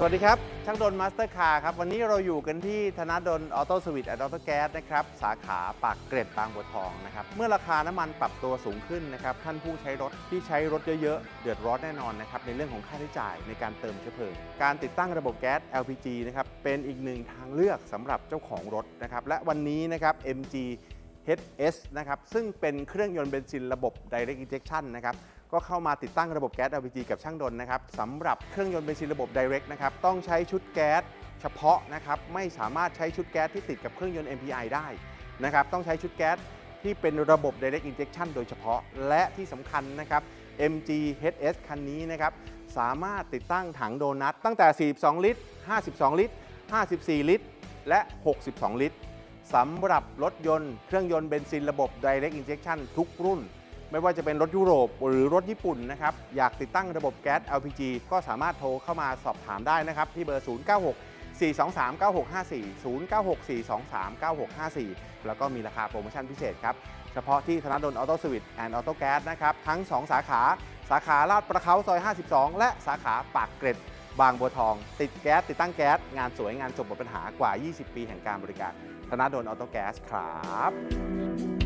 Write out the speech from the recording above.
สวัสดีครับ ช่างดนมาสเตอร์คาร์ครับ วันนี้เราอยู่กันที่ธนาดลออโต้สวิตแอนด์ออโต้แก๊สนะครับ สาขาปากเกร็ดบางบัวทองนะครับ เมื่อราคาน้ำมันปรับตัวสูงขึ้นนะครับ ท่านผู้ใช้รถที่ใช้รถเยอะๆ เดือดร้อนแน่นอนนะครับ ในเรื่องของค่าใช้จ่ายในการเติมเชื้อเพลิง การติดตั้งระบบแก๊ส LPG นะครับ เป็นอีกหนึ่งทางเลือกสำหรับเจ้าของรถนะครับ และวันนี้นะครับ MG HS นะครับ ซึ่งเป็นเครื่องยนต์เบนซินระบบ Direct Injection นะครับ ก็เข้ามาติดตั้งระบบแก๊ส LPG กับช่างดนนะครับสำหรับเครื่องยนต์เบนซินระบบ Direct นะครับต้องใช้ชุดแก๊สเฉพาะนะครับไม่สามารถใช้ชุดแก๊สที่ติดกับเครื่องยนต์ MPI ได้นะครับต้องใช้ชุดแก๊สที่เป็นระบบ Direct Injection โดยเฉพาะ และที่สำคัญนะครับ MG HS คันนี้นะครับสามารถติดตั้งถังโดนัทตั้งแต่ 42 ลิตร 52 ลิตร 54 ลิตร และ 62 ลิตรสำหรับรถยนต์เครื่องยนต์เบนซินระบบ Direct Injection ทุกรุ่น ไม่ว่าจะเป็นรถยุโรปหรือรถญี่ปุ่นนะครับ อยากติดตั้งระบบแก๊ส LPG ก็สามารถโทรเข้ามาสอบถามได้นะครับ ที่เบอร์ 096 423 9654 096 423 9654 แล้วก็มีราคาโปรโมชั่นพิเศษครับ เฉพาะที่ธนาดลออโต้สวิตแอนด์ออโต้แก๊สนะครับ ทั้ง 2 สาขา สาขาลาดประเขาซอย 52 และสาขาปากเกร็ด บางบัวทอง ติดแก๊สติดตั้งแก๊ส งานสวยงานจบหมดปัญหากว่า 20 ปีแห่งการบริการธนาดลออโต้แก๊สครับ